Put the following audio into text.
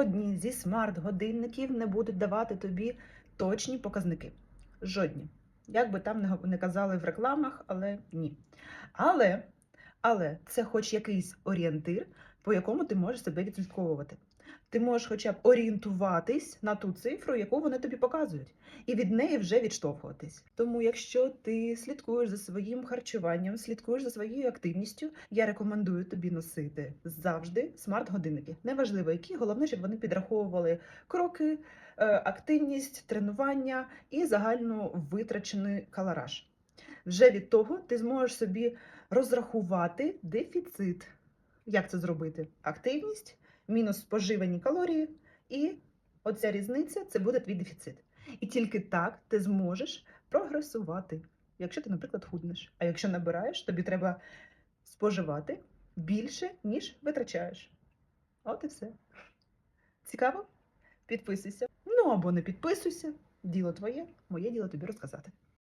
жодні зі смарт-годинників не будуть давати тобі точні показники. Жодні. Як би там не казали в рекламах, але ні. Але, але це хоч якийсь орієнтир, по якому ти можеш себе відслідковувати. Ти можеш хоча б орієнтуватись на ту цифру, яку вони тобі показують, і від неї вже відштовхуватись. Тому, якщо ти слідкуєш за своїм харчуванням, слідкуєш за своєю активністю, я рекомендую тобі носити завжди смарт-годинники. Неважливо, які, головне, щоб вони підраховували кроки, е, активність, тренування і загальну витрачений калораж. Вже від того ти зможеш собі розрахувати дефіцит. Як це зробити? Активність, мінус споживані калорії, і оця різниця це буде твій дефіцит. І тільки так ти зможеш прогресувати, якщо ти, наприклад, худнеш. А якщо набираєш, тобі треба споживати більше, ніж витрачаєш. От і все. Цікаво? Підписуйся. Ну або не підписуйся. Діло твоє, моє діло тобі розказати.